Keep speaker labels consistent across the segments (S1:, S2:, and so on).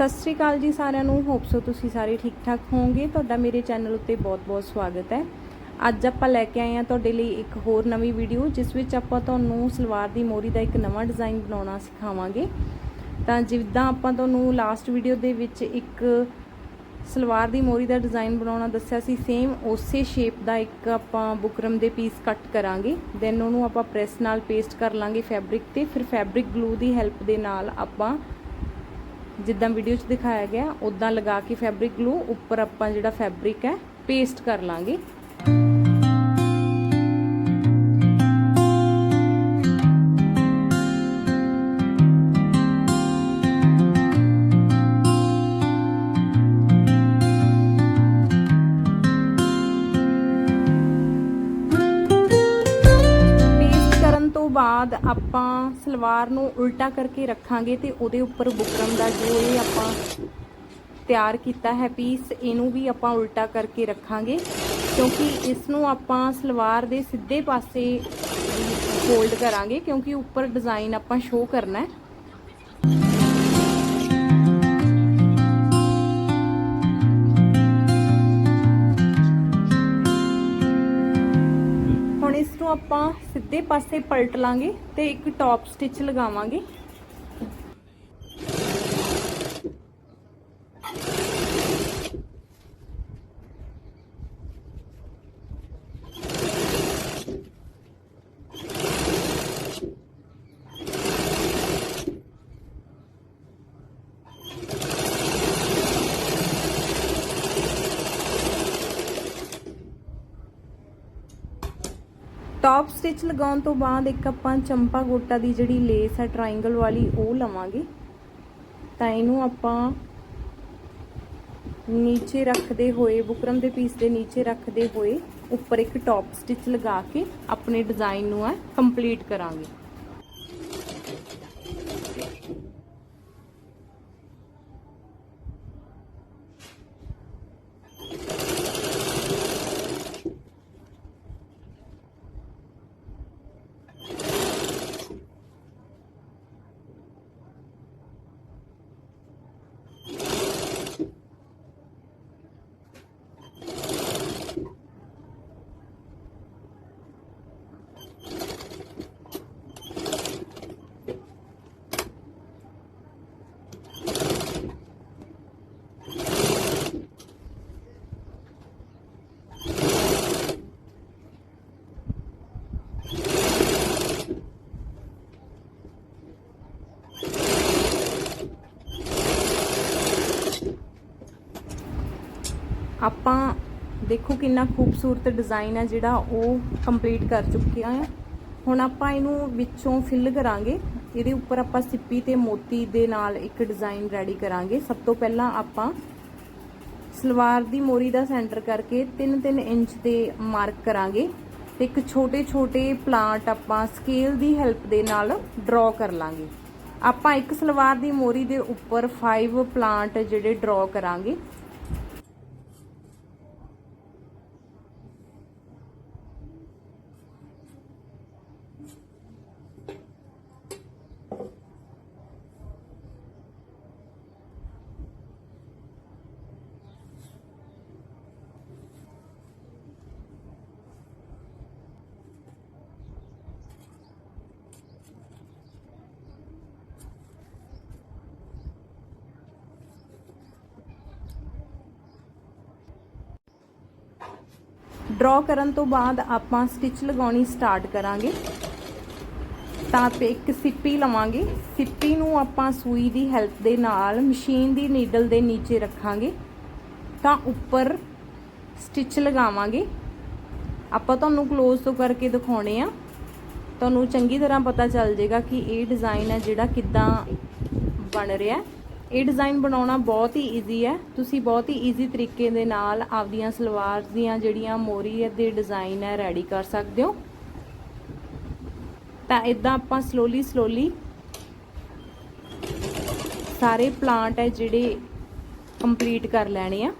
S1: ਸਤਿ ਸ੍ਰੀ ਅਕਾਲ ਜੀ ਸਾਰਿਆਂ ਨੂੰ। ਹੋਪ ਸੋ ਤੁਸੀਂ ਸਾਰੇ ਠੀਕ ਠਾਕ ਹੋਵੋਗੇ। ਤੁਹਾਡਾ ਮੇਰੇ ਚੈਨਲ ਉੱਤੇ ਬਹੁਤ-ਬਹੁਤ ਸਵਾਗਤ ਹੈ। ਅੱਜ ਆਪਾਂ ਲੈ ਕੇ ਆਏ ਹਾਂ ਤੁਹਾਡੇ ਲਈ ਇੱਕ ਹੋਰ ਨਵੀਂ ਵੀਡੀਓ, ਜਿਸ ਵਿੱਚ ਆਪਾਂ ਤੁਹਾਨੂੰ ਸਲਵਾਰ ਦੀ ਮੋਰੀ ਦਾ ਇੱਕ ਨਵਾਂ ਡਿਜ਼ਾਈਨ ਬਣਾਉਣਾ ਸਿਖਾਵਾਂਗੇ। ਤਾਂ ਜਿੱਦਾਂ ਆਪਾਂ ਤੁਹਾਨੂੰ ਲਾਸਟ ਵੀਡੀਓ ਦੇ ਵਿੱਚ ਇੱਕ ਸਲਵਾਰ ਦੀ ਮੋਰੀ ਦਾ ਡਿਜ਼ਾਈਨ ਬਣਾਉਣਾ ਦੱਸਿਆ ਸੀ ਸੇਮ ਉਸੇ ਸ਼ੇਪ ਦਾ ਇੱਕ ਆਪਾਂ ਬੁਕਰਮ ਦੇ ਪੀਸ ਕੱਟ ਕਰਾਂਗੇ। ਦੈਨ ਉਹਨੂੰ ਆਪਾਂ ਪ੍ਰੈਸ ਨਾਲ ਪੇਸਟ ਕਰ ਲਾਂਗੇ ਫੈਬਰਿਕ ਤੇ। ਫਿਰ ਫੈਬਰਿਕ ਗਲੂ ਦੀ ਹੈਲਪ ਦੇ ਨਾਲ ਆਪਾਂ ਜਿੱਦਾਂ ਵੀਡੀਓ 'ਚ ਦਿਖਾਇਆ ਗਿਆ ਉਦਾਂ ਲਗਾ ਕੇ ਫੈਬਰਿਕ ਗਲੂ ਉੱਪਰ ਆਪਾਂ ਜਿਹੜਾ ਫੈਬਰਿਕ ਹੈ ਪੇਸਟ ਕਰ ਲਾਂਗੇ। ਆਪਾਂ ਸਲਵਾਰ ਨੂੰ ਉਲਟਾ ਕਰਕੇ ਰੱਖਾਂਗੇ ਤੇ ਉਹਦੇ ਉੱਪਰ ਬੁਕਰਮ ਦਾ ਜੋ ਇਹ ਆਪਾਂ ਤਿਆਰ ਕੀਤਾ ਹੈ ਪੀਸ, ਇਹਨੂੰ ਵੀ ਆਪਾਂ ਉਲਟਾ ਕਰਕੇ ਰੱਖਾਂਗੇ। ਕਿਉਂਕਿ ਇਸ ਨੂੰ ਆਪਾਂ ਸਲਵਾਰ ਦੇ ਸਿੱਧੇ ਪਾਸੇ ਫੋਲਡ ਕਰਾਂਗੇ, ਕਿਉਂਕਿ ਉੱਪਰ ਡਿਜ਼ਾਈਨ ਆਪਾਂ ਸ਼ੋਅ ਕਰਨਾ ਹੈ। ਆਪਾਂ ਸਿੱਧੇ ਪਾਸੇ ਪਲਟ ਲਾਂਗੇ ਤੇ ਇੱਕ ਟੌਪ ਸਟਿਚ ਲਗਾਵਾਂਗੇ। ਟੌਪ ਸਟਿਚ ਲਗਾਉਣ ਤੋਂ ਬਾਅਦ ਇੱਕ ਆਪਾਂ ਚੰਪਾ ਗੋਟਾ ਦੀ ਜਿਹੜੀ ਲੇਸ ਹੈ ਟ੍ਰਾਇੰਗਲ ਵਾਲੀ, ਉਹ ਲਵਾਂਗੇ। ਤਾਂ ਇਹਨੂੰ ਆਪਾਂ ਨੀਚੇ ਰੱਖਦੇ ਹੋਏ, ਬੁਕਰਮ ਦੇ ਪੀਸ ਦੇ ਨੀਚੇ ਰੱਖਦੇ ਹੋਏ, ਉੱਪਰ ਇੱਕ ਟੌਪ ਸਟਿਚ ਲਗਾ ਕੇ ਆਪਣੇ ਡਿਜ਼ਾਈਨ ਨੂੰ ਹੈ ਕੰਪਲੀਟ ਕਰਾਂਗੇ ਆਪਾਂ ਦੇਖੋ ਕਿੰਨਾ ਖੂਬਸੂਰਤ ਡਿਜ਼ਾਈਨ ਹੈ ਜਿਹੜਾ ਉਹ ਕੰਪਲੀਟ ਕਰ ਚੁੱਕੇ ਆ ਹੁਣ ਆਪਾਂ ਇਹਨੂੰ ਵਿੱਚੋਂ ਫਿਲ ਕਰਾਂਗੇ। ਇਹਦੇ ਉੱਪਰ ਆਪਾਂ ਸਿੱਪੀ ਤੇ ਮੋਤੀ ਦੇ ਨਾਲ ਇੱਕ ਡਿਜ਼ਾਈਨ ਰੈਡੀ ਕਰਾਂਗੇ। ਸਭ ਤੋਂ ਪਹਿਲਾਂ ਆਪਾਂ ਸਲਵਾਰ ਦੀ ਮੋਰੀ ਦਾ ਸੈਂਟਰ ਕਰਕੇ 3-3 ਇੰਚ ਤੇ ਮਾਰਕ ਕਰਾਂਗੇ ਤੇ ਇੱਕ ਛੋਟੇ-ਛੋਟੇ ਪਲਾਂਟ ਆਪਾਂ ਸਕੇਲ ਦੀ ਹੈਲਪ ਦੇ ਨਾਲ ਡਰਾ ਕਰ ਲਾਂਗੇ। ਆਪਾਂ ਇੱਕ ਸਲਵਾਰ ਦੀ ਮੋਰੀ ਦੇ ਉੱਪਰ 5 ਪਲਾਂਟ ਜਿਹੜੇ ਡਰਾ ਕਰਾਂਗੇ। ਡਰਾ ਕਰਨ ਤੋਂ ਬਾਅਦ ਆਪਾਂ ਸਟਿਚ ਲਗਾਉਣੀ ਸਟਾਰਟ ਕਰਾਂਗੇ। ਤਾਂ ਤੇ ਇੱਕ ਸਿੱਪੀ ਲਵਾਂਗੇ। ਸਿੱਪੀ ਨੂੰ ਆਪਾਂ ਸੂਈ ਦੀ ਹੈਲਪ ਦੇ ਨਾਲ ਮਸ਼ੀਨ ਦੀ ਨੀਡਲ ਦੇ ਨੀਚੇ ਰੱਖਾਂਗੇ। ਤਾਂ ਉੱਪਰ ਸਟਿਚ ਲਗਾਵਾਂਗੇ। ਆਪਾਂ ਤੁਹਾਨੂੰ ক্লোਜ਼ ਤੋਂ ਕਰਕੇ ਦਿਖਾਉਣੇ ਆ। ਤੁਹਾਨੂੰ ਚੰਗੀ ਤਰ੍ਹਾਂ ਪਤਾ ਚੱਲ ਜਾਏਗਾ ਕਿ ਇਹ ਡਿਜ਼ਾਈਨ ਹੈ ਜਿਹੜਾ ਕਿੱਦਾਂ ਬਣ ਰਿਹਾ ਹੈ। ਇਹ ਡਿਜ਼ਾਈਨ ਬਣਾਉਣਾ ਬਹੁਤ ਹੀ ਈਜ਼ੀ ਹੈ। ਤੁਸੀਂ ਬਹੁਤ ਹੀ ਈਜ਼ੀ ਤਰੀਕੇ ਦੇ ਨਾਲ ਆਪਦੀਆਂ ਸਲਵਾਰ ਦੀਆਂ ਜਿਹੜੀਆਂ ਮੋਰੀ ਦੇ ਡਿਜ਼ਾਈਨ ਹੈ ਰੈਡੀ ਕਰ ਸਕਦੇ ਹੋ। ਤਾਂ ਇਦਾਂ ਆਪਾਂ ਸਲੋਲੀ ਸਲੋਲੀ ਸਾਰੇ ਪਲਾਂਟ ਹੈ ਜਿਹੜੇ ਕੰਪਲੀਟ ਕਰ ਲੈਣੇ ਆ।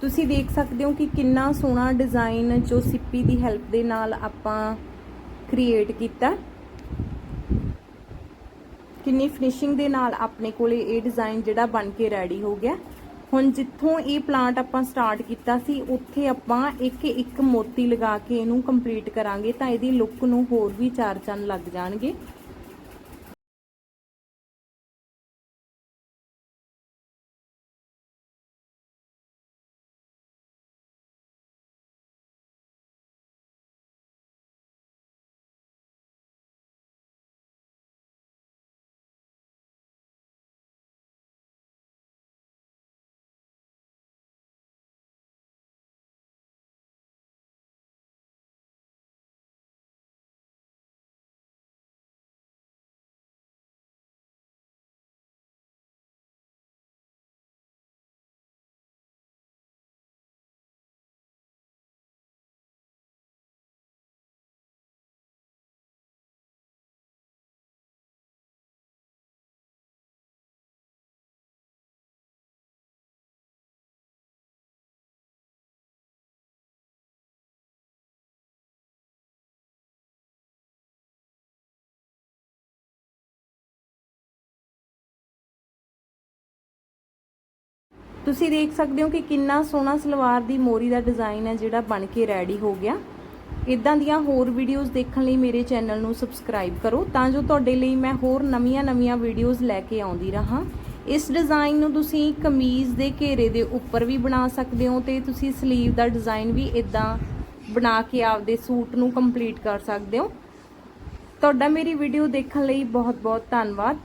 S1: ਤੁਸੀਂ ਦੇਖ ਸਕਦੇ ਹੋ ਕਿ ਕਿੰਨਾ ਸੋਹਣਾ ਡਿਜ਼ਾਈਨ ਜੋ ਸਿੱਪੀ ਦੀ ਹੈਲਪ ਦੇ ਨਾਲ ਆਪਾਂ ਕ੍ਰੀਏਟ ਕੀਤਾ। ਕਿੰਨੀ ਫਿਨਿਸ਼ਿੰਗ ਦੇ ਨਾਲ ਆਪਣੇ ਕੋਲੇ ਇਹ ਡਿਜ਼ਾਈਨ ਜਿਹੜਾ ਬਣ ਕੇ ਰੈਡੀ ਹੋ ਗਿਆ। ਹੁਣ ਜਿੱਥੋਂ ਇਹ ਪਲਾਂਟ ਆਪਾਂ ਸਟਾਰਟ ਕੀਤਾ ਸੀ, ਉੱਥੇ ਆਪਾਂ ਇੱਕ ਇੱਕ ਮੋਤੀ ਲਗਾ ਕੇ ਇਹਨੂੰ ਕੰਪਲੀਟ ਕਰਾਂਗੇ ਤਾਂ ਇਹਦੀ ਲੁੱਕ ਨੂੰ ਹੋਰ ਵੀ ਚਾਰ ਚੰਨ ਲੱਗ ਜਾਣਗੇ। ਤੁਸੀਂ ਦੇਖ ਸਕਦੇ ਹੋ ਕਿ ਕਿੰਨਾ ਸੋਹਣਾ ਸਲਵਾਰ ਦੀ ਮੋਰੀ ਦਾ ਡਿਜ਼ਾਈਨ ਹੈ ਜਿਹੜਾ ਬਣ ਕੇ ਰੈਡੀ ਹੋ ਗਿਆ। ਇਦਾਂ ਦੀਆਂ ਹੋਰ ਵੀਡੀਓਜ਼ ਦੇਖਣ ਲਈ ਮੇਰੇ ਚੈਨਲ ਨੂੰ ਸਬਸਕ੍ਰਾਈਬ ਕਰੋ ਤਾਂ ਜੋ ਤੁਹਾਡੇ ਲਈ ਮੈਂ ਹੋਰ ਨਵੀਆਂ-ਨਵੀਆਂ ਵੀਡੀਓਜ਼ ਲੈ ਕੇ ਆਉਂਦੀ ਰਹਾ। ਇਸ ਡਿਜ਼ਾਈਨ ਨੂੰ ਤੁਸੀਂ ਕਮੀਜ਼ ਦੇ ਘੇਰੇ ਦੇ ਉੱਪਰ ਵੀ ਬਣਾ ਸਕਦੇ ਹੋ ਤੇ ਤੁਸੀਂ ਸਲੀਵ ਦਾ ਡਿਜ਼ਾਈਨ ਵੀ ਇਦਾਂ ਬਣਾ ਕੇ ਆਪਦੇ ਸੂਟ ਨੂੰ ਕੰਪਲੀਟ ਕਰ ਸਕਦੇ ਹੋ। ਤੁਹਾਡਾ ਮੇਰੀ ਵੀਡੀਓ ਦੇਖਣ ਲਈ ਬਹੁਤ-ਬਹੁਤ ਧੰਨਵਾਦ।